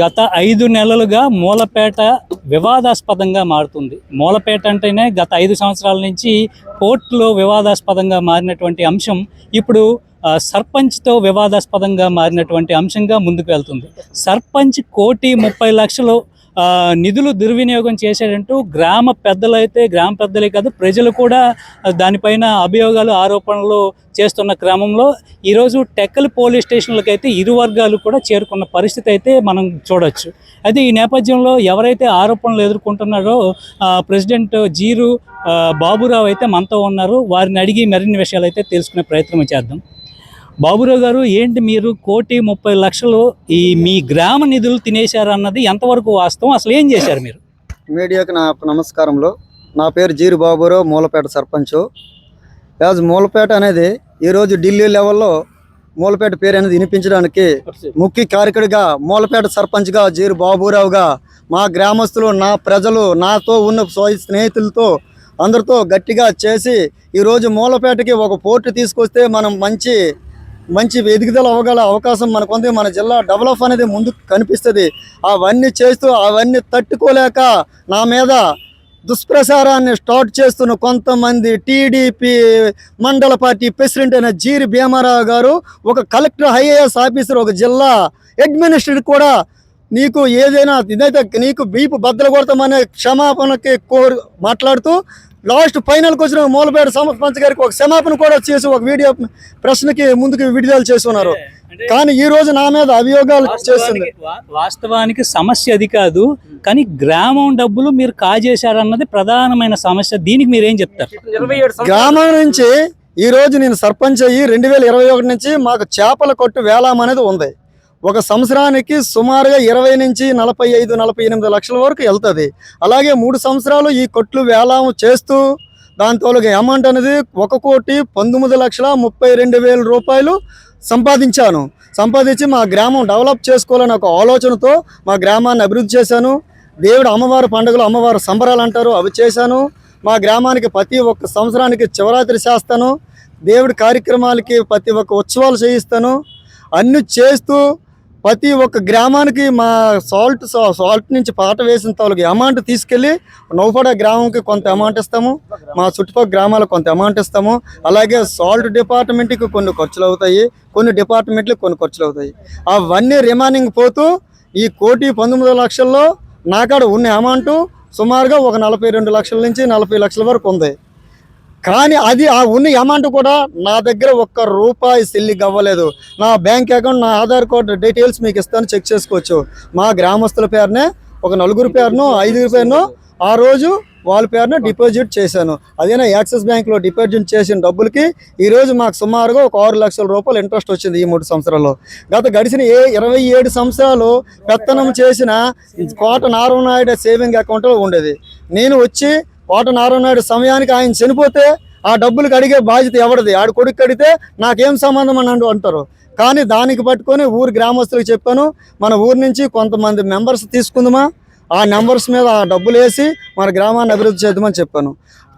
గత ఐదు నెలలుగా మూలపేట వివాదాస్పదంగా మారుతుంది. మూలపేట అంటేనే గత ఐదు సంవత్సరాల నుంచి కోర్టులో వివాదాస్పదంగా మారినటువంటి అంశం ఇప్పుడు సర్పంచ్తో వివాదాస్పదంగా మారినటువంటి అంశంగా ముందుకు వెళ్తుంది. సర్పంచ్ కోటి ముప్పై లక్షలు నిధులు దుర్వినియోగం చేశాడంటూ గ్రామ పెద్దలైతే గ్రామ పెద్దలే కాదు ప్రజలు కూడా దానిపైన అభియోగాలు ఆరోపణలు చేస్తున్న క్రమంలో ఈరోజు టెక్కల్ పోలీస్ స్టేషన్లకు అయితే ఇరు వర్గాలు కూడా చేరుకున్న పరిస్థితి అయితే మనం చూడొచ్చు. అయితే ఈ నేపథ్యంలో ఎవరైతే ఆరోపణలు ఎదుర్కొంటున్నారో ప్రెసిడెంట్ జీరు బాబురావు అయితే మనతో ఉన్నారు. వారిని అడిగి మరిన్ని విషయాలు అయితే తెలుసుకునే ప్రయత్నం చేద్దాం. బాబురావు గారు ఏంటి మీరు కోటి ముప్పై లక్షలు ఈ మీ గ్రామ నిధులు తినేశారు అన్నది ఎంతవరకు వాస్తవం? అసలు ఏం చేశారు మీరు? మీడియాకి నా నమస్కారంలో నా పేరు జీరు బాబురావు మూలపేట సర్పంచ్. యాజ్ మూలపేట అనేది ఈరోజు ఢిల్లీ లెవెల్లో మూలపేట పేరు అనేది వినిపించడానికి ముఖ్య కార్యకుడిగా మూలపేట సర్పంచ్గా జీరు బాబురావుగా మా గ్రామస్తులు నా ప్రజలు నాతో ఉన్న స్నేహితులతో అందరితో గట్టిగా చేసి ఈరోజు మూలపేటకి ఒక పోర్టు తీసుకొస్తే మనం మంచి మంచి ఎదుగుదల అవ్వగల అవకాశం మనకు ఉంది మన జిల్లా డెవలప్ అనేది ముందుకు కనిపిస్తుంది. అవన్నీ చేస్తూ అవన్నీ తట్టుకోలేక నా మీద దుష్ప్రచారాన్ని స్టార్ట్ చేస్తున్న కొంతమంది టీడీపీ మండల పార్టీ ప్రెసిడెంట్ అయిన జీరి భీమారావు గారు ఒక కలెక్టర్ ఐఏఎస్ ఆఫీసర్ ఒక జిల్లా అడ్మినిస్ట్రేటర్ కూడా నీకు ఏదైనా ఇదైతే నీకు బీపు బద్దలు కొడతామనే క్షమాపణకి కోరు మాట్లాడుతూ లాస్ట్ ఫైనల్కి వచ్చిన మూలపేట సర్పంచ్ గారికి ఒక క్షమాపణ కూడా చేసి ఒక వీడియో ప్రశ్నకి ముందుకు విడుదల చేస్తున్నారు. కానీ ఈ రోజు నా మీద అభియోగాలు చేస్తుంది. వాస్తవానికి సమస్య అది కాదు కానీ గ్రామం డబ్బులు మీరు కాజేశారన్నది ప్రధానమైన సమస్య. దీనికి మీరు ఏం చెప్తారు? గ్రామం నుంచి ఈ రోజు నేను సర్పంచ్ అయ్యి రెండు వేల ఇరవై ఒకటి నుంచి మాకు చేపల కొట్టు వేలాం అనేది ఉంది. ఒక సంవత్సరానికి సుమారుగా ఇరవై నుంచి నలభై ఐదు నలభై ఎనిమిది లక్షల వరకు వెళ్తుంది. అలాగే మూడు సంవత్సరాలు ఈ కొట్లు వేలాం చేస్తూ దాని అమౌంట్ అనేది ఒక కోటి పంతొమ్మిది లక్షల ముప్పై రెండు వేల రూపాయలు సంపాదించాను. సంపాదించి మా గ్రామం డెవలప్ చేసుకోవాలని ఒక ఆలోచనతో మా గ్రామాన్ని అభివృద్ధి చేశాను. దేవుడు అమ్మవారి పండుగలు అమ్మవారి సంబరాలు అంటారు అవి చేశాను. మా గ్రామానికి ప్రతి ఒక్క సంవత్సరానికి శివరాత్రి చేస్తాను. దేవుడి కార్యక్రమాలకి ప్రతి ఒక్క ఉత్సవాలు చేయిస్తాను. అన్నీ చేస్తూ ప్రతి ఒక్క గ్రామానికి మా సాల్ట్ సాల్ట్ నుంచి పాట వేసిన తాలూకు అమౌంట్ తీసుకెళ్ళి నౌపడ గ్రామంకి కొంత అమౌంట్ ఇస్తాము. మా చుట్టుపక్కల గ్రామాలకు కొంత అమౌంట్ ఇస్తాము. అలాగే సాల్ట్ డిపార్ట్మెంట్కి కొన్ని ఖర్చులు అవుతాయి. కొన్ని డిపార్ట్మెంట్లకు కొన్ని ఖర్చులు అవుతాయి. అవన్నీ రిమైనింగ్ పోతూ ఈ కోటి పంతొమ్మిది లక్షల్లో నాకాడ ఉన్న అమౌంట్ సుమారుగా ఒక నలభై రెండు లక్షల నుంచి నలభై లక్షల వరకు ఉంది. కానీ అది ఆ ఉన్న అమౌంట్ కూడా నా దగ్గర ఒక్క రూపాయి సెల్లింగ్ అవ్వలేదు నా బ్యాంక్ అకౌంట్ నా ఆధార్ కార్డు డీటెయిల్స్ మీకు ఇస్తాను చెక్ చేసుకోవచ్చు. మా గ్రామస్తుల పేరునే ఒక నలుగురు పేరును ఐదుగురు పేరును ఆ రోజు వాళ్ళ పేరున డిపాజిట్ చేశాను. అదేనా యాక్సిస్ బ్యాంక్లో డిపాజిట్ చేసిన డబ్బులకి ఈరోజు మాకు సుమారుగా ఒక ఆరు లక్షల రూపాయలు ఇంట్రెస్ట్ వచ్చింది ఈ మూడు సంవత్సరాల్లో. గత గడిచిన ఏ ఇరవై ఏడు సంవత్సరాలు పెత్తనం చేసిన కోట నారాయణ సేవింగ్ అకౌంట్లో ఉండేది. నేను వచ్చి కోట నారాయణనాయుడు సమయానికి ఆయన చనిపోతే ఆ డబ్బులకు అడిగే బాధ్యత ఎవరిది? ఆడు కొడుకు కడితే నాకేం సంబంధం అని అంటారు. కానీ దానికి పట్టుకొని ఊరు గ్రామస్తులకు చెప్పాను మన ఊరు నుంచి కొంతమంది మెంబర్స్ తీసుకుందామా? ఆ నెంబర్స్ మీద ఆ డబ్బులు వేసి మన గ్రామాన్ని అభివృద్ధి చేద్దామని చెప్పాను.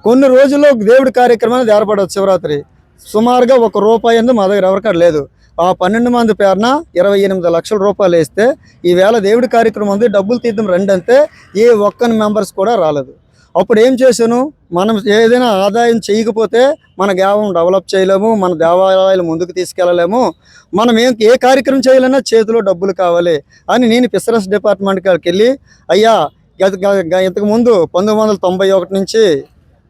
కొన్ని రోజుల్లో దేవుడి కార్యక్రమాన్ని ఏర్పడవచ్చు శివరాత్రి. సుమారుగా ఒక రూపాయి అనేది మా దగ్గర ఎవరికాడ లేదు. ఆ పన్నెండు మంది పేరున ఇరవై ఎనిమిది లక్షల రూపాయలు వేస్తే ఈవేళ దేవుడి కార్యక్రమం ఉంది డబ్బులు తీద్దాం రండి అంతే ఏ ఒక్కని మెంబర్స్ కూడా రాలేదు. అప్పుడు ఏం చేశాను? మనం ఏదైనా ఆదాయం చేయకపోతే మన గ్రామం డెవలప్ చేయలేము మన దేవాలయాలు ముందుకు తీసుకెళ్ళలేము. మనం ఏం ఏ కార్యక్రమం చేయాలన్నా చేతిలో డబ్బులు కావాలి అని నేను ఫిషరీస్ డిపార్ట్మెంట్ కాడికి వెళ్ళి అయ్యా ఇంతకుముందు పంతొమ్మిది వందల తొంభై ఒకటి నుంచి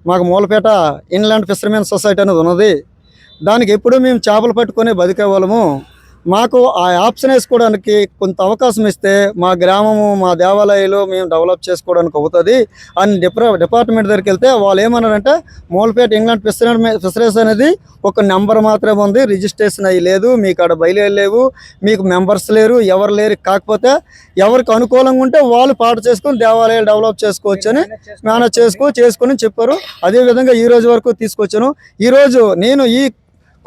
మాకు మూలపేట ఇన్లాండ్ ఫిషర్మెన్ సొసైటీ అనేది ఉన్నది. దానికి ఎప్పుడూ మేము చేపలు పట్టుకొని బతికే వాళ్ళము మాకు ఆ ఆప్షన్ వేసుకోవడానికి కొంత అవకాశం ఇస్తే మా గ్రామము మా దేవాలయాలు మేము డెవలప్ చేసుకోవడానికి అవుతుంది. అని డిప్ర డిపార్ట్మెంట్ దగ్గరికి వెళ్తే వాళ్ళు ఏమన్నారంటే మూలపేట ఇంగ్లాండ్ ఫిషరీ ఫిషరీస్ అనేది ఒక నెంబర్ మాత్రమే ఉంది. రిజిస్ట్రేషన్ అయ్యి లేదు. మీకు ఆడ బయలు మీకు మెంబర్స్ లేరు. ఎవరు లేరు. కాకపోతే ఎవరికి అనుకూలంగా ఉంటే వాళ్ళు పాట చేసుకొని దేవాలయాలు డెవలప్ చేసుకోవచ్చు అని మేనేజ్ చేసుకో చేసుకొని చెప్పారు. అదేవిధంగా ఈరోజు ఈ రోజు వరకు తీసుకొచ్చాను. ఈరోజు నేను ఈ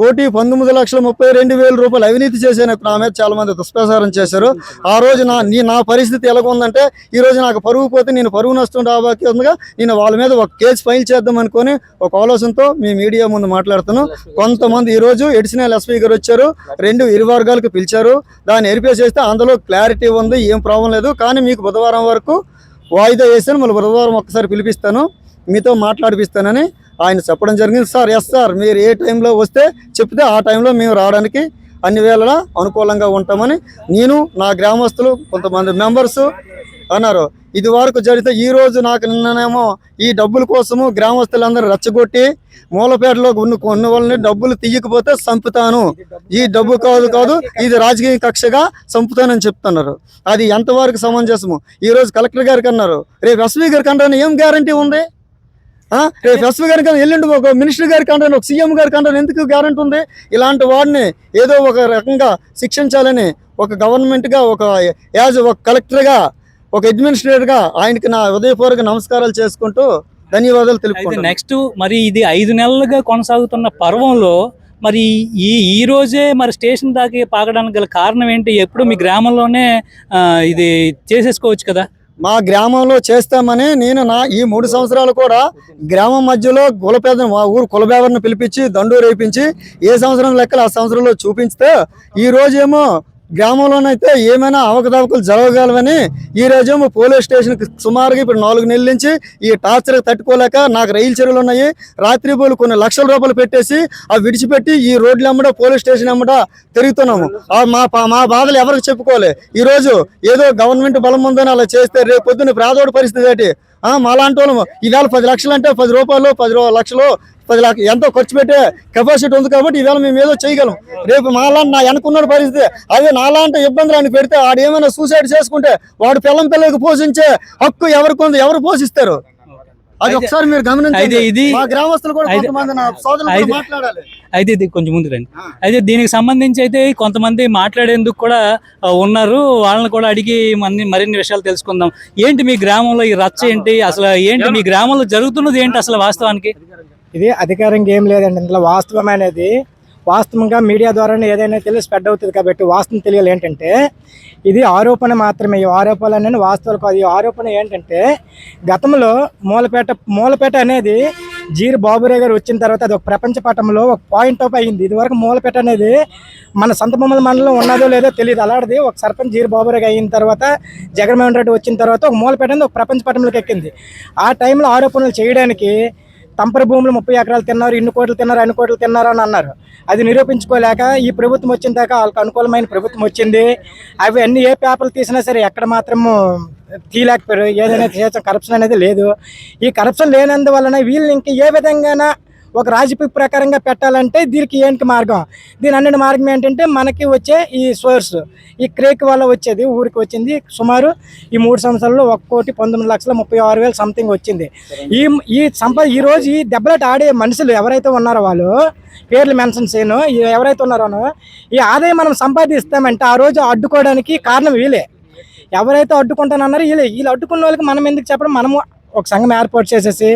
కోటి పంతొమ్మిది లక్షల ముప్పై రెండు వేల రూపాయలు అవినీతి చేశాను నా మీద చాలా మంది దుష్ప్రచారం చేశారు. ఆ రోజు నా నీ నా పరిస్థితి ఎలాగుందంటే ఈ రోజు నాకు పరుగు పోతే నేను పరువు నష్టం రాబాకి ఉందిగా నేను వాళ్ళ మీద ఒక కేసు ఫైల్ చేద్దాం అనుకొని ఒక ఆలోచనతో మీ మీడియా ముందు మాట్లాడుతాను కొంతమంది ఈ రోజు ఎడిషనల్ ఎస్పీ గారు వచ్చారు. రెండు ఇరు వర్గాలకు పిలిచారు. దాన్ని ఎరిపే చేస్తే అందులో క్లారిటీ ఉంది ఏం ప్రాబ్లం లేదు. కానీ మీకు బుధవారం వరకు వాయిదా వేసాను మళ్ళీ బుధవారం ఒక్కసారి పిలిపిస్తాను. మీతో మాట్లాడిపిస్తానని ఆయన చెప్పడం జరిగింది. సార్ ఎస్ సార్ మీరు ఏ టైంలో వస్తే చెప్తే ఆ టైంలో మేము రావడానికి అన్ని వేళలా అనుకూలంగా ఉంటామని నేను నా గ్రామస్తులు కొంతమంది మెంబర్స్ అన్నారు. ఇది వరకు జరిగితే ఈ రోజు నాకు నిన్ననేమో ఈ డబ్బుల కోసము గ్రామస్తులందరూ రెచ్చగొట్టి మూలపేటలో ఉన్న కొన్ని వాళ్ళని డబ్బులు తీయకపోతే చంపుతాను. ఈ డబ్బు కాదు కాదు ఇది రాజకీయ కక్షగా చంపుతానని చెప్తున్నారు. అది ఎంతవరకు సమంజసము? ఈ రోజు కలెక్టర్ గారికి అన్నారు. రేపు ఎస్వి గారికి అంటే ఏం గ్యారంటీ ఉంది? రేపు ఎస్పీ గారికి అన్నా, ఎల్లుండి ఒక మినిస్టర్ గారికి అంటే ఒక సీఎం గారికి అంటే ఎందుకు గ్యారంటీ ఉంది? ఇలాంటి వాడిని ఏదో ఒక రకంగా శిక్షించాలని ఒక గవర్నమెంట్గా ఒక యాజ్ ఒక కలెక్టర్గా ఒక అడ్మినిస్ట్రేటర్గా ఆయనకి నా హృదయపూర్వక నమస్కారాలు చేసుకుంటూ ధన్యవాదాలు అయితే తెలుపుకుంటున్నాను. నెక్స్ట్ మరి ఇది ఐదు నెలలుగా కొనసాగుతున్న పర్వంలో మరి ఈ ఈ రోజే మరి స్టేషన్ దాకా పాకడానికి గల కారణం ఏంటి? ఎప్పుడు మీ గ్రామంలోనే ఇది చేసేసుకోవచ్చు కదా? మా గ్రామంలో చేస్తామని నేను నా ఈ మూడు సంవత్సరాలు కూడా గ్రామం మధ్యలో కులపేదను మా ఊరు కులబేవర్ని పిలిపించి దండు రేపించి ఏ సంవత్సరం లెక్కలు ఆ సంవత్సరంలో చూపించితే ఈ రోజేమో గ్రామంలోనైతే ఏమైనా అవకతవకలు జరగగలవని ఈ రోజేమో పోలీస్ స్టేషన్కి సుమారుగా ఇప్పుడు నాలుగు నెలల నుంచి ఈ టార్చర్ తట్టుకోలేక నాకు రైలు చెరువులు ఉన్నాయి. రాత్రిపూలు కొన్ని లక్షల రూపాయలు పెట్టేసి అవి విడిచిపెట్టి ఈ రోడ్లు అమ్మడ పోలీస్ స్టేషన్ అమ్మడ తిరుగుతున్నాము. మా పా- మా బాధలు ఎవరికి చెప్పుకోవాలి? ఈ రోజు ఏదో గవర్నమెంట్ బలం ఉందని అలా చేస్తే రేపు పొద్దున్న పేదోడి పరిస్థితి ఏంటి? మాలాంటి వాళ్ళము ఈవేళ పది లక్షలు అంటే పది రూపాయలు పది లక్షలు పది లక్ష ఎంతో ఖర్చు పెట్టే కెపాసిటీ ఉంది కాబట్టి ఈవేళ మేము ఏదో చేయగలం. రేపు మాలాంటి నా వెనకున్న పరిస్థితి అదే నాలాంటి ఇబ్బందులు అని పెడితే వాడు ఏమైనా సూసైడ్ చేసుకుంటే వాడు పిల్లం పిల్లలకు పోషించే హక్కు ఎవరికి ఉంది? ఎవరు పోషిస్తారు? అది ఒకసారి మీరు గమనించండి. మా గ్రామస్తులు కూడా కొంతమంది నా సోదరులు మాట్లాడాలి. అయితే ఇది కొంచెం ముందు రండి. అయితే దీనికి సంబంధించి అయితే కొంతమంది మాట్లాడేందుకు కూడా ఉన్నారు. వాళ్ళని కూడా అడిగి మన్ని మరిన్ని విషయాలు తెలుసుకుందాం. ఏంటి మీ గ్రామంలో ఈ రచ్చ ఏంటి? అసలు ఏంటి మీ గ్రామంలో జరుగుతున్నది ఏంటి అసలు వాస్తవానికి? ఇది అధికారంగా ఏం లేదండి. ఇందులో వాస్తవం అనేది వాస్తవంగా మీడియా ద్వారానే ఏదైనా తెలిసి స్ప్రెడ్ అవుతుంది కాబట్టి వాస్తవం తెలియాలి. ఏంటంటే ఇది ఆరోపణ మాత్రమే. ఈ ఆరోపణలు అనేది వాస్తవాలు కాదు. ఈ ఆరోపణ ఏంటంటే గతంలో మూలపేట మూలపేట అనేది జీరు బాబురే గారు వచ్చిన తర్వాత అది ఒక ప్రపంచ పటంలో ఒక పాయింట్ ఆఫ్ అయింది. ఇదివరకు మూలపేట అనేది మన సంత బొమ్మల మండలం ఉన్నదో లేదో తెలియదు. అలాంటిది ఒక సర్పంచ్ జీరు బాబురే అయిన తర్వాత జగన్మోహన్ రెడ్డి వచ్చిన తర్వాత ఒక మూలపెట్ట అనేది ఒక ప్రపంచ పటంలోకి ఎక్కింది. ఆ టైంలో ఆరోపణలు చేయడానికి తంపర భూములు ముప్పై ఎకరాలు తిన్నారు ఇన్ని కోట్లు తిన్నారు అన్ని కోట్లు తిన్నారు అని అన్నారు. అది నిరూపించుకోలేక ఈ ప్రభుత్వం వచ్చిన దాకా వాళ్ళకి అనుకూలమైన ప్రభుత్వం వచ్చింది. అవి అన్ని ఏ పేపర్లు తీసినా సరే ఎక్కడ మాత్రము తీయలేకపోయారు. ఏదైనా చేసిన కరప్షన్ అనేది లేదు. ఈ కరప్షన్ లేనందువలన వీళ్ళు ఇంక ఏ విధంగాన ఒక రాజకీయ ప్రకారంగా పెట్టాలంటే దీనికి ఏంటి మార్గం? దీని అన్నిటి మార్గం ఏంటంటే మనకి వచ్చే ఈ సోర్స్ ఈ క్రేక్ వల్ల వచ్చేది ఊరికి వచ్చింది సుమారు ఈ మూడు సంవత్సరాల్లో ఒక కోటి పంతొమ్మిది లక్షల ముప్పై ఆరు వేలు సంథింగ్ వచ్చింది. ఈ ఈ సంపద ఈరోజు ఈ దెబ్బలాట ఆడే మనుషులు ఎవరైతే ఉన్నారో వాళ్ళు పేర్లు మెన్షన్ చేయను ఎవరైతే ఉన్నారో ఈ ఆదాయం మనం సంపాదిస్తామంటే ఆ రోజు అడ్డుకోవడానికి కారణం వీలే ఎవరైతే అడ్డుకుంటానన్నారో వీళ్ళే. వీళ్ళు అడ్డుకున్న వాళ్ళకి మనం ఎందుకు చెప్పడం? మనము ఒక సంఘం ఏర్పాటు చేసేసి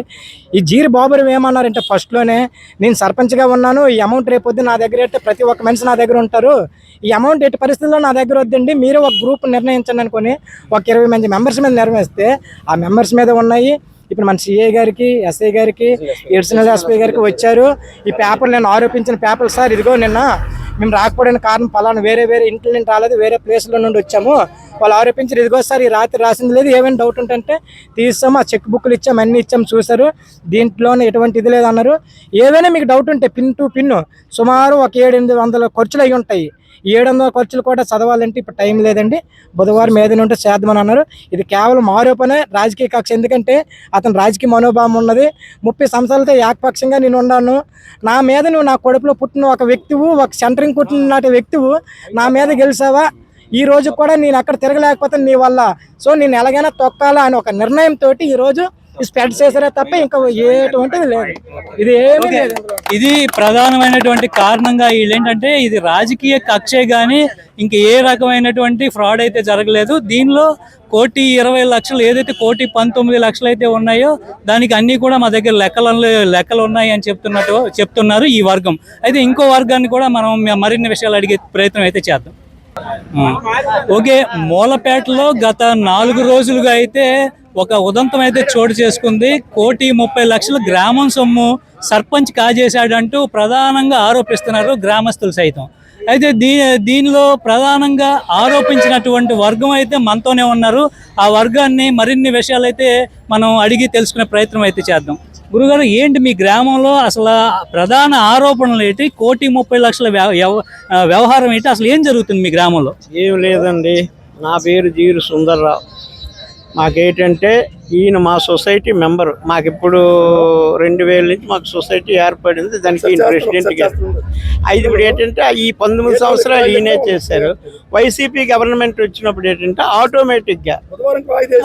ఈ జీరి బాబురు ఏమన్నారంటే ఫస్ట్లోనే నేను సర్పంచ్గా ఉన్నాను ఈ అమౌంట్ రేపొద్దు నా దగ్గర అయితే ప్రతి ఒక్క మనిషి నా దగ్గర ఉంటారు. ఈ అమౌంట్ ఎట్టి పరిస్థితుల్లో నా దగ్గర వద్దండి మీరు ఒక గ్రూప్ నిర్ణయించండి అనుకొని ఒక ఇరవై మంది మెంబర్స్ మీద నిర్వహిస్తే ఆ మెంబర్స్ మీద ఉన్నాయి ఇప్పుడు మన సిఏ గారికి ఎస్ఐ గారికి ఎడిషనల్ ఎస్పీ గారికి వచ్చారు. ఈ పేపర్ నేను ఆరోపించిన పేపర్ సార్ ఇదిగో నిన్న మేము రాకపోవడానికి కారణం పలానా వేరే వేరే ఇంట్లో నుండి రాలేదు వేరే ప్లేస్లో నుండి వచ్చాము. వాళ్ళు ఆరోపించారు ఇదిగో సార్ ఈ రాత్రి రాసింది లేదు ఏమైనా డౌట్ ఉంటుంటే తీసాము ఆ చెక్ బుక్లు ఇచ్చాము అన్ని ఇచ్చాము చూసారు దీంట్లోనే ఎటువంటి ఇది లేదు అన్నారు ఏదైనా మీకు డౌట్ ఉంటే పిన్ టు పిన్ సుమారు ఒక ఏడు ఎనిమిది వందల ఖర్చులు అయి ఉంటాయి. ఏడు వందల ఖర్చులు కూడా చదవాలంటే ఇప్పుడు టైం లేదండి. బుధవారం ఏదైనా ఉంటే చేద్దామని అన్నారు. ఇది కేవలం ఆరోపణే రాజకీయ కక్ష. ఎందుకంటే అతను రాజకీయ మనోభావం ఉన్నది. ముప్పై సంవత్సరాలతో ఏకపక్షంగా నేను ఉన్నాను. నా మీద నువ్వు నా కొడుకులో పుట్టిన ఒక వ్యక్తివు ఒక సెంటరింగ్ పుట్టిన నాటి వ్యక్తివు నా మీద గెలిచావా? ఈ రోజు కూడా నేను అక్కడ తిరగలేకపోతే నీ వల్ల. సో నేను ఎలాగైనా తొక్కాలా అని ఒక నిర్ణయం తోటి స్ప్రెడ్ చేసారే తప్ప ఇంకా ఎటువంటిది లేదు ఇది ఏమీ లేదు. ఇది ప్రధానమైనటువంటి కారణంగా వీళ్ళు ఏంటంటే ఇది రాజకీయ కక్షే కానీ ఇంక ఏ రకమైనటువంటి ఫ్రాడ్ అయితే జరగలేదు దీనిలో కోటి ఇరవై లక్షలు ఏదైతే కోటి పంతొమ్మిది లక్షలు అయితే ఉన్నాయో దానికి అన్ని కూడా మా దగ్గర లెక్కలు లెక్కలు ఉన్నాయి అని చెప్తున్నట్టు చెప్తున్నారు ఈ వర్గం అయితే ఇంకో వర్గాన్ని కూడా మనం మరిన్ని విషయాలు అడిగే ప్రయత్నం అయితే చేద్దాం. ఓకే మూలపేటలో గత నాలుగు రోజులుగా అయితే ఒక ఉదంతం అయితే చోటు చేసుకుంది. కోటి ముప్పై లక్షల గ్రామం సొమ్ము సర్పంచ్ కాజేశాడంటూ ప్రధానంగా ఆరోపిస్తున్నారు గ్రామస్తులు సైతం. అయితే దీ దీనిలో ప్రధానంగా ఆరోపించినటువంటి వర్గం అయితే మనతోనే ఉన్నారు. ఆ వర్గాన్ని మరిన్ని విషయాలు అయితే మనం అడిగి తెలుసుకునే ప్రయత్నం అయితే చేద్దాం. గురుగారు ఏంటి మీ గ్రామంలో అసలు ప్రధాన ఆరోపణలు ఏంటి? కోటి ముప్పై లక్షల వ్యవ- వ్యవహారం ఏంటి? అసలు ఏం జరుగుతుంది మీ గ్రామంలో? ఏం లేదండి. నా పేరు జీరు సుందర్రావు. మాకేంటంటే ఈయన మా సొసైటీ మెంబర్. మాకు ఇప్పుడు రెండు వేల నుంచి మాకు సొసైటీ ఏర్పడింది. దానికి ఈయన ప్రెసిడెంట్గా అయితే ఇప్పుడు ఏంటంటే ఈ పంతొమ్మిది సంవత్సరాలు ఈయనే చేశారు. వైసీపీ గవర్నమెంట్ వచ్చినప్పుడు ఏంటంటే ఆటోమేటిక్గా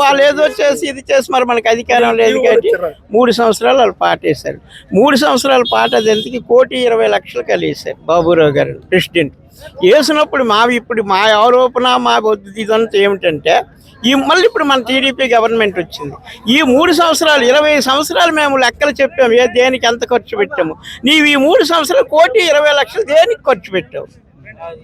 వాళ్ళు ఏదో చేసి ఇది చేసి మరి మనకి అధికారం లేదు కాబట్టి మూడు సంవత్సరాలు వాళ్ళు పాట వేశారు మూడు సంవత్సరాల పాట ఎంతకి కోటి ఇరవై లక్షలు కలిగేశారు బాబురావు గారు ప్రెసిడెంట్. వేసినప్పుడు మావి ఇప్పుడు మా ఆరోపణ మా ఇదంతా ఏమిటంటే ఈ మళ్ళీ ఇప్పుడు మన టీడీపీ గవర్నమెంట్ వచ్చింది. ఈ మూడు సంవత్సరాలు ఇరవై సంవత్సరాలు మేము లెక్కలు చెప్పాము ఏ దేనికి ఎంత ఖర్చు పెట్టాము. నీవు ఈ మూడు సంవత్సరాలు కోటి ఇరవై లక్షలు దేనికి ఖర్చు పెట్టావు?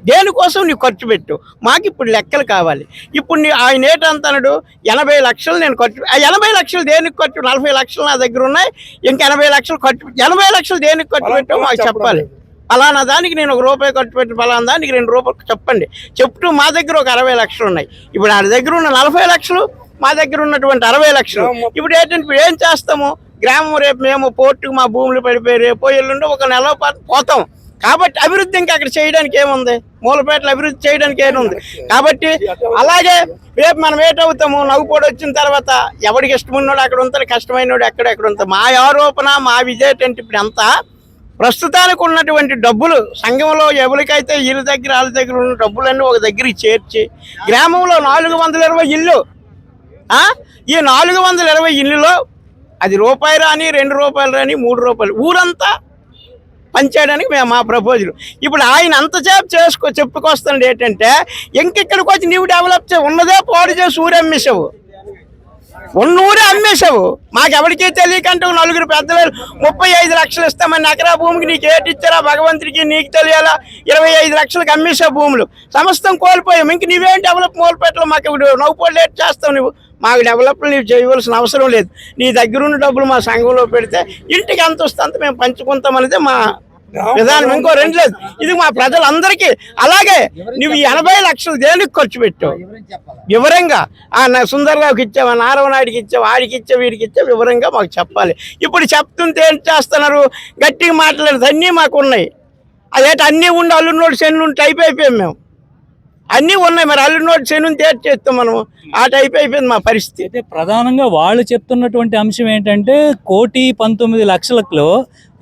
దేనికోసం నీవు ఖర్చు పెట్టు మాకు ఇప్పుడు లెక్కలు కావాలి. ఇప్పుడు నీ ఆయన ఏంటంతనడు ఎనభై లక్షలు నేను ఖర్చు ఆ ఎనభై లక్షలు దేనికి ఖర్చు? నలభై లక్షలు నా దగ్గర ఉన్నాయి ఇంక ఎనభై లక్షలు ఖర్చు ఎనభై లక్షలు దేనికి ఖర్చు పెట్టావు? మాకు చెప్పాలి. ఫలానా దానికి నేను ఒక రూపాయి ఖర్చు పెట్టి ఫలానా దానికి రెండు రూపాయలు చెప్పండి. చెప్తూ మా దగ్గర ఒక అరవై లక్షలు ఉన్నాయి. ఇప్పుడు ఆ దగ్గర ఉన్న నలభై లక్షలు మా దగ్గర ఉన్నటువంటి అరవై లక్షలు. ఇప్పుడు ఏంటంటే ఇప్పుడు ఏం చేస్తాము? గ్రామం రేపు మేము పోర్టుకు మా భూములు పడిపోయి రేపు ఎల్లుండి ఒక నెల పాటు పోతాం. కాబట్టి అభివృద్ధి ఇంకా అక్కడ చేయడానికి ఏముంది? మూలపేటలో అభివృద్ధి చేయడానికి ఏముంది కాబట్టి అలాగే రేపు మనం ఏటవుతాము నవ్వుపోడు వచ్చిన తర్వాత ఎవరికి ఇష్టమున్నాడు అక్కడ ఉంటాడు కష్టమైనోడు ఎక్కడ ఎక్కడ ఉంటాడు. మా ఆరోపణ మా విజేటంటే ఇప్పుడు అంతా ప్రస్తుతానికి ఉన్నటువంటి డబ్బులు సంఘంలో ఎవరికైతే ఇల్లు దగ్గర వాళ్ళ దగ్గర ఉన్న డబ్బులన్నీ ఒక దగ్గరికి చేర్చి గ్రామంలో నాలుగు వందల ఇరవై ఇల్లు. ఈ నాలుగు వందల ఇరవై ఇల్లులో అది రూపాయి రాని రెండు రూపాయలు రాని మూడు రూపాయలు. ఊరంతా పంచేయడానికి మేము మా ప్రపోజల్. ఇప్పుడు ఆయన అంతసేపు చేసుకో చెప్పుకొస్తుంది ఏంటంటే ఇంకెక్కడికి వచ్చి నీవు డెవలప్ చే ఉన్నదే పాడు చేసి ఊరు అమ్మేసావు అమ్మేశావు. మాకెవరికీ తెలియకంటూ నలుగురు పెద్దలు ముప్పై ఐదు లక్షలు ఇస్తామని ఎకరా భూమికి నీకు ఏటి ఇచ్చారా? భగవంతుడికి నీకు తెలియాలా? ఇరవై ఐదు లక్షలకు అమ్మేసావు భూములు. సమస్తం కోల్పోయాం ఇంక నువ్వేం డెవలప్ మూలపేటలో మాకు ఇప్పుడు లేట్ చేస్తావు నువ్వు? మాకు డెవలప్ నీవు చేయవలసిన అవసరం లేదు. నీ దగ్గరున్న డబ్బులు మా సంఘంలో పెడితే ఇంటికి ఎంత వస్తే అంత మేము పంచుకుంటాం అనేది మా విధానం ఇంకో రెండు లేదు. ఇది మా ప్రజలందరికీ అలాగే నువ్వు ఈ ఎనభై లక్షలు దేనికి ఖర్చు పెట్టావు? వివరంగా. ఆ నా సుందరరావుకి ఇచ్చావా నారాయణాడికి ఇచ్చావా ఆడికి ఇచ్చావు వీడికి ఇచ్చావు వివరంగా మాకు చెప్పాలి. ఇప్పుడు చెప్తుంటే ఏం చేస్తున్నారు? గట్టిగా మాట్లాడేది అన్నీ మాకు ఉన్నాయి. అదేంటి అన్నీ ఉండి అల్లున్నోడు శని ఉండి టైప్ అయిపోయాం మేము. అన్నీ ఉన్నాయి మరి అల్లున్నోడు శని తేట్ చేస్తాం మనం ఆ టైప్ అయిపోయింది మా పరిస్థితి. అయితే ప్రధానంగా వాళ్ళు చెప్తున్నటువంటి అంశం ఏంటంటే కోటి పంతొమ్మిది లక్షలలో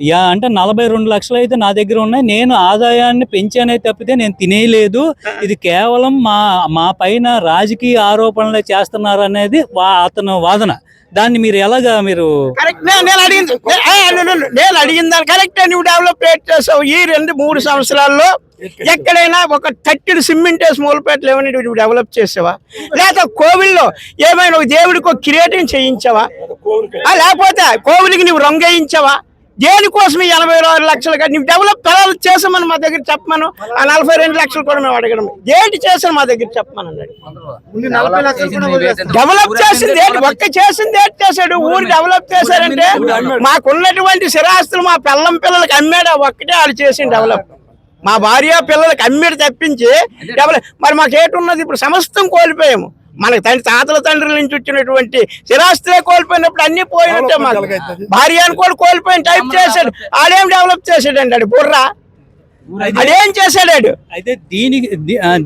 యా అంటే నలభై రెండు లక్షలు అయితే నా దగ్గర ఉన్నాయి. నేను ఆదాయాన్ని పెంచానే తప్పితే నేను తినేయలేదు. ఇది కేవలం మా మా పైన రాజకీయ ఆరోపణలే చేస్తున్నారు అనేది వా- అతను వాదన. దాన్ని మీరు ఎలాగా మీరు కరెక్ట్ నేను అడిగింది. అడిగిన దాన్ని కరెక్ట్ నువ్వు డెవలప్ చేసావు ఈ రెండు మూడు సంవత్సరాల్లో. ఎక్కడైనా ఒక థర్టీ సిమెంట్ వేసి మూలపేటలు ఏమైనా నువ్వు డెవలప్ చేసావా? లేదా కోవిల్లో ఏమైనా ఒక దేవుడికి ఒక కిరీటం చేయించావా? ఆ, లేకపోతే కోవిలికి నువ్వు రంగు వేయించావా దేనికోసం ఈ ఎనభై రెండు లక్షలు కట్టి నువ్వు డెవలప్ పిల్లలు చేసామని మా దగ్గర చెప్పమను. ఆ నలభై రెండు లక్షలు కూడా మేము అడగడం ఏంటి చేసాను మా దగ్గర చెప్పమని డెవలప్ చేసింది ఏంటి? ఒక్క చేసింది ఏంటి చేశాడు? ఊరు డెవలప్ చేశారంటే మాకున్నటువంటి స్థిరాస్తులు మా పిల్లం పిల్లలకి అమ్మాడు? ఒక్కటే ఆడు చేసింది డెవలప్. మా భార్య పిల్లలకి అమ్మాడు తప్పించి డెవలప్ మరి మాకు ఏటున్నది ఇప్పుడు సమస్తం కోల్పోయాము. మనకి తండ్రి తాతల తండ్రుల నుంచి వచ్చినటువంటి స్థిరాస్తులే కోల్పోయినప్పుడు అన్ని పోయినట్టే మాకు. భార్యను కూడా కోల్పోయిన టైప్ చేశాడు. ఆడేం డెవలప్ చేశాడండి బుర్రా? అదేం చేశాడు అయితే దీనికి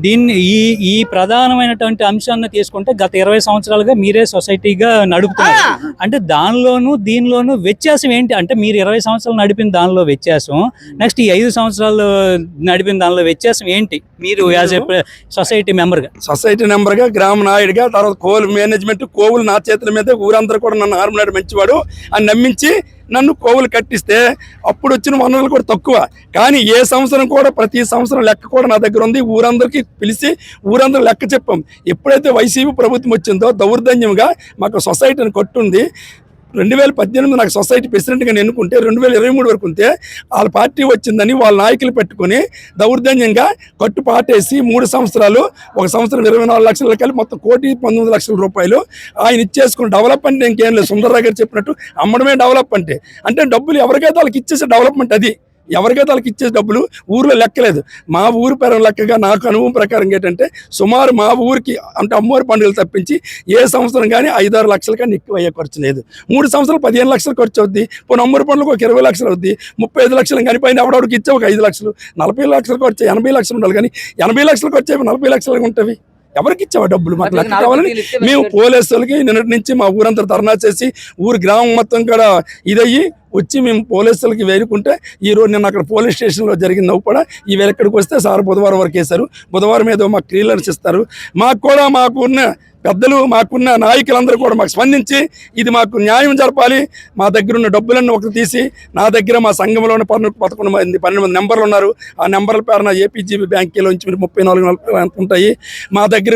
దీన్ని ఈ ఈ ప్రధానమైనటువంటి అంశాన్ని తీసుకుంటే గత ఇరవై సంవత్సరాలుగా మీరే సొసైటీగా నడుపుతున్నారు. అంటే దానిలోను దీనిలోను వ్యత్యాసం ఏంటి? అంటే మీరు ఇరవై సంవత్సరాలు నడిపిన దానిలో వ్యత్యాసం నెక్స్ట్ ఈ ఐదు సంవత్సరాలు నడిపిన దానిలో వ్యత్యాసం ఏంటి? మీరు యాజ్ ఏ సొసైటీ మెంబర్గా. సొసైటీ నెంబర్గా గ్రామ నాయుడిగా తర్వాత కోల్ మేనేజ్మెంట్ కోవులు నా చేతుల మీద ఊరందరూ కూడా నన్ను ఆర్మనాడు మంచివాడు అని నమ్మించి నన్ను కోవులు కట్టిస్తే అప్పుడు వచ్చిన వనరులు కూడా తక్కువ. కానీ ఏ సంవత్సరం కూడా ప్రతి సంవత్సరం లెక్క కూడా నా దగ్గర ఉంది. ఊరందరికీ పిలిచి ఊరందరూ లెక్క చెప్పాం. ఎప్పుడైతే వైసీపీ ప్రభుత్వం వచ్చిందో దౌర్జన్యంగా మాకు సొసైటీని కొట్టుంది. రెండు వేల పద్దెనిమిది నాకు సొసైటీ ప్రెసిడెంట్గా నేను ఎన్నుకుంటే రెండు వేల ఇరవై మూడు వరకు ఉంటే వాళ్ళ పార్టీ వచ్చిందని వాళ్ళ నాయకులు పెట్టుకొని దౌర్జన్యంగా కట్టు పాటేసి మూడు సంవత్సరాలు ఒక సంవత్సరం ఇరవై నాలుగు లక్షల కలిపి మొత్తం కోటి పంతొమ్మిది లక్షల రూపాయలు ఆయన ఇచ్చేసుకుని డెవలప్మెంట్ ఇంకేం లేదు. సుందరరావు గారు చెప్పినట్టు అమ్మడమే డెవలప్ అంటే అంటే డబ్బులు ఎవరికైతే వాళ్ళకి ఇచ్చేసే డెవలప్మెంట్ అది. ఎవరికైతే వాళ్ళకి ఇచ్చే డబ్బులు ఊర్లో లెక్కలేదు. మా ఊరు పరం లెక్కగా నాకు అనుభవం ప్రకారం ఏంటంటే సుమారు మా ఊరికి అంటే అమ్మవారి పండుగలు తప్పించి ఏ సంవత్సరం కానీ ఐదారు లక్షల కానీ ఎక్కువ అయ్యే ఖర్చు లేదు. మూడు సంవత్సరాలు పదిహేను లక్షలు ఖర్చు అవుద్ది. పోనీ అమ్మవారి పండుగకు ఒక ఇరవై లక్షలు అవుద్ది. ముప్పై ఐదు లక్షలు కానీ పైన ఎవడెవరికి ఇచ్చే ఒక ఐదు లక్షలు? నలభై లక్షలకు వచ్చే ఎనభై లక్షలు ఉండాలి కానీ ఎనభై లక్షలకు వచ్చేవి నలభై లక్షలు ఉంటవి? ఎవరికి ఇచ్చావా డబ్బులు? మాకు లెక్క కావాలని మేము పోలీసులకి నిన్నటి నుంచి మా ఊరంతా ధర్నా చేసి ఊరు గ్రామం మొత్తం కూడా ఇదయ్యి వచ్చి మేము పోలీసులకి వేరుకుంటే ఈ రోజు నేను అక్కడ పోలీస్ స్టేషన్లో జరిగిన కూడా ఈ ఇక్కడికి వస్తే సార్ బుధవారం వరకు వేశారు. బుధవారం ఏదో మాకు క్లియరెన్స్ ఇస్తారు. మాకు కూడా మాకు ఉన్న పెద్దలు మాకున్న నాయకులందరూ కూడా మాకు స్పందించి ఇది మాకు న్యాయం జరపాలి. మా దగ్గర ఉన్న డబ్బులన్నీ ఒకటి తీసి నా దగ్గర మా సంఘంలో ఉన్న పన్ను పదకొండు మంది పన్నెండు మంది నెంబర్లు ఉన్నారు. ఆ నెంబర్ల పేరున ఏపీజీబీ బ్యాంకీలో నుంచి ముప్పై నాలుగు నలభై ఎంత ఉంటాయి. మా దగ్గర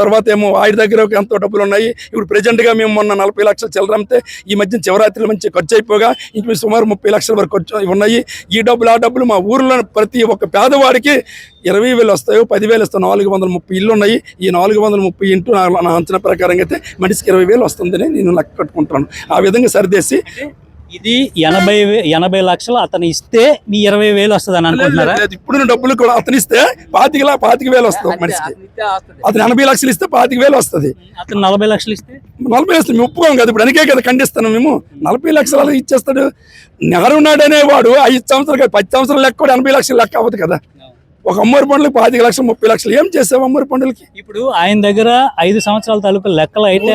తర్వాత ఏమో ఆయన దగ్గర ఎంతో డబ్బులు ఉన్నాయి. ఇప్పుడు ప్రజెంట్గా మేము మొన్న నలభై లక్షలు చిల్లరంతే ఈ మధ్య శివరాత్రి మంచి ఖర్చు అయిపోగా ఇంచుమించు సుమారు ముప్పై లక్షల వరకు ఖర్చు ఉన్నాయి. ఈ డబ్బులు ఆ డబ్బులు మా ఊర్లో ప్రతి ఒక్క పేదవాడికి ఇరవై వేలు వస్తాయో పదివేలు వస్తాయి నాలుగు వందల ముప్పై ఇల్లు ఉన్నాయి. ఈ నాలుగు వందల ముప్పై ఇంటూ నా నా అంచనా ప్రకారంగా అయితే మనిషికి ఇరవై వేలు వస్తుందని నేను లెక్క కట్టుకుంటాను ఆ విధంగా సరిదేసి ఇది ఎనభై ఎనభై లక్షలు అతను ఇస్తే మీ ఇరవై వేలు వస్తుంది అని అనుకుంటున్నారా? లేదు, ఇప్పుడున్న డబ్బులు కూడా అతను ఇస్తే పాతిక పాతిక వేలు వస్తుంది మనిషికి. అతను ఎనభై లక్షలు ఇస్తే పాతిక వేలు వస్తుంది. అతను నలభై లక్షలు ఇస్తే? నలభై లక్షలు మేము ఒప్పుకోం కదా. ఇప్పుడు అనికే కదా ఖండిస్తాను మేము. నలభై లక్షలు అలా ఇచ్చేస్తాడు. నెహరునాడు అనేవాడు ఐదు సంవత్సరాలు కాదు, పది సంవత్సరాలు లెక్క కూడా ఎనభై లక్షలు లెక్క అవ్వదు కదా. ఒక అమ్మవారి పండుగ పాతిక లక్షలు ముప్పై లక్షలు ఏం చేసావు అమ్మవారి పండుగలకి? ఇప్పుడు ఆయన దగ్గర ఐదు సంవత్సరాల తాలూకు లెక్కలు అయితే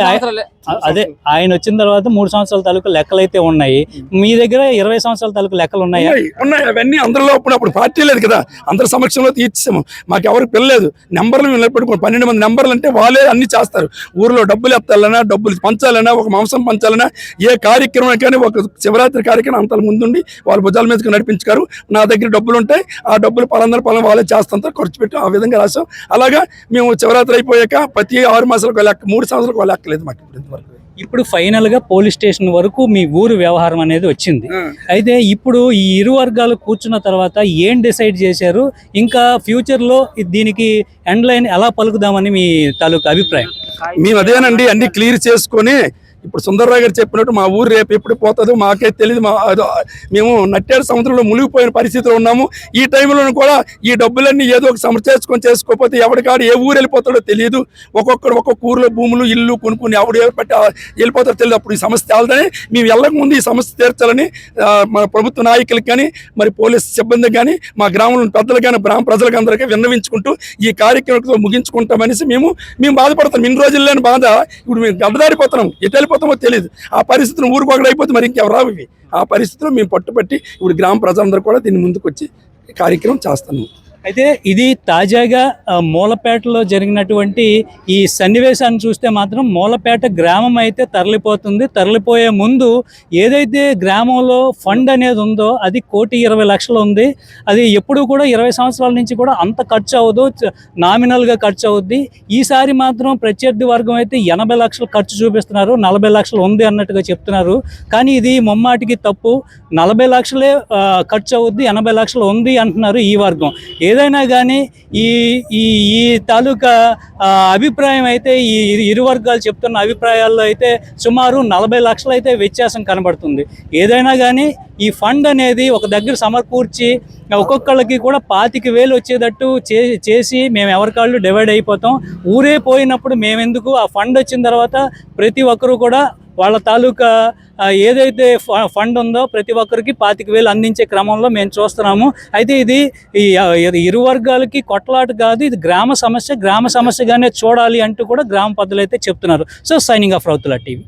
అదే ఆయన వచ్చిన తర్వాత మూడు సంవత్సరాల తాలూకు లెక్కలు అయితే ఉన్నాయి. మీ దగ్గర ఇరవై సంవత్సరాల తాలూకు లెక్కలు ఉన్నాయా? ఉన్నాయి అవన్నీ అందరిలో అప్పుడు అప్పుడు పార్టీ లేదు కదా. అందరి సమక్షంలో తీర్చాము మాకు ఎవరికి పిల్లలేదు నెంబర్లు మేము పెట్టుకుని పన్నెండు మంది నెంబర్లు అంటే వాళ్ళే అన్ని చేస్తారు. ఊర్లో డబ్బులు ఎత్తాలన్నా డబ్బులు పంచాలన్నా ఒక మాంసం పంచాలన్నా ఏ కార్యక్రమం కానీ ఒక శివరాత్రి కార్యక్రమం అంత ముందుండి వాళ్ళ భుజాల మీదకి నడిపించుకారు. నా దగ్గర డబ్బులు ఉంటాయి. ఆ డబ్బులు పలాందరూ పలానా వాళ్ళే చేస్తాంతో ఖర్చు పెట్టి ఆ విధంగా రాసాం అలాగా మేము శివరాత్రి అయిపోయాక ప్రతి ఆరు మాసాలకు లెక్క మూడు సంవత్సరాలకు ఒక లెక్క లేదు మాకు ఇప్పుడు ఇంతవరకు. ఇప్పుడు ఫైనల్గా పోలీస్ స్టేషన్ వరకు మీ ఊరు వ్యవహారం అనేది వచ్చింది. అయితే ఇప్పుడు ఈ ఇరు వర్గాలు కూర్చున్న తర్వాత ఏం డిసైడ్ చేశారు? ఇంకా ఫ్యూచర్లో దీనికి ఎండ్ లైన్ ఎలా పలుకుదామని మీ తాలూకు అభిప్రాయం? మేము అదేనండి అన్ని క్లియర్ చేసుకొని ఇప్పుడు సుందర్రావు గారు చెప్పినట్టు మా ఊరు రేపు ఎప్పుడు పోతుందో మాకే తెలియదు మా మేము నట్టేడు సముద్రంలో మునిగిపోయిన పరిస్థితిలో ఉన్నాము. ఈ టైంలో కూడా ఈ డబ్బులన్నీ ఏదో ఒక సమర్చేసుకొని చేసుకోకపోతే ఎవరికాడు ఏ ఊరు వెళ్ళిపోతాడో తెలియదు ఒక్కొక్కడు ఒక్కొక్క ఊర్లో భూములు ఇల్లు కొనుక్కుని ఎవడు పెట్టి వెళ్ళిపోతారో తెలియదు అప్పుడు ఈ సమస్య తేలదని మేము వెళ్ళక ముందు ఈ సమస్య తీర్చాలని మా మన ప్రభుత్వ నాయకులకు కానీ మరి పోలీస్ సిబ్బందికి కానీ మా గ్రామంలో పెద్దలు కానీ గ్రామ ప్రజలకు అందరికీ విన్నవించుకుంటూ ఈ కార్యక్రమంతో ముగించుకుంటామనేసి మేము మేము బాధపడతాం. ఇన్ని రోజులు లేని బాధ. ఇప్పుడు మేము గడ్డదారిపోతున్నాం. ఎటు అయిపోతామో తెలియదు ఆ పరిస్థితులు ఊరికి అయిపోతే మరి ఇంకెవరు రావు ఇవి. ఆ పరిస్థితిలో మేము పట్టుబట్టి ఇప్పుడు గ్రామ ప్రజలందరూ కూడా దీన్ని ముందుకు వచ్చి కార్యక్రమం చేస్తాము. అయితే ఇది తాజాగా మూలపేటలో జరిగినటువంటి ఈ సన్నివేశాన్ని చూస్తే మాత్రం మూలపేట గ్రామం అయితే తరలిపోతుంది. తరలిపోయే ముందు ఏదైతే గ్రామంలో ఫండ్ అనేది ఉందో అది కోటి ఇరవై లక్షలు ఉంది. అది ఎప్పుడు కూడా ఇరవై సంవత్సరాల నుంచి కూడా అంత ఖర్చు అవ్వదు. నామినల్గా ఖర్చు అవుద్ది. ఈసారి మాత్రం ప్రత్యర్థి వర్గం అయితే ఎనభై లక్షలు ఖర్చు చూపిస్తున్నారు. నలభై లక్షలు ఉంది అన్నట్టుగా చెప్తున్నారు. కానీ ఇది ముమ్మాటికి తప్పు. నలభై లక్షలే ఖర్చు అవుద్ది ఎనభై లక్షలు ఉంది అంటున్నారు ఈ వర్గం. ఏదైనా కానీ ఈ ఈ ఈ తాలూకా అభిప్రాయం అయితే ఈ ఇరు- వర్గాలు చెప్తున్న అభిప్రాయాల్లో అయితే సుమారు నలభై లక్షలు అయితే వ్యత్యాసం కనబడుతుంది. ఏదైనా కానీ ఈ ఫండ్ అనేది ఒక దగ్గర సమకూర్చి ఒక్కొక్కళ్ళకి కూడా పాతిక వేలు వచ్చేటట్టు చే చేసి మేము ఎవరికాళ్ళు డివైడ్ అయిపోతాం. ఊరే పోయినప్పుడు మేమెందుకు? ఆ ఫండ్ వచ్చిన తర్వాత ప్రతి ఒక్కరూ కూడా వాళ్ళ తాలూకా ఏదైతే ఫ- ఫండ్ ఉందో ప్రతి ఒక్కరికి పాతిక వేలు అందించే క్రమంలో మేము చూస్తున్నాము. అయితే ఇది ఇరు వర్గాలకి కొట్లాట కాదు ఇది గ్రామ సమస్య గ్రామ సమస్యగానే చూడాలి అంటూ కూడా గ్రామ పద్ధతులు అయితే చెప్తున్నారు. So signing off Rautula TV.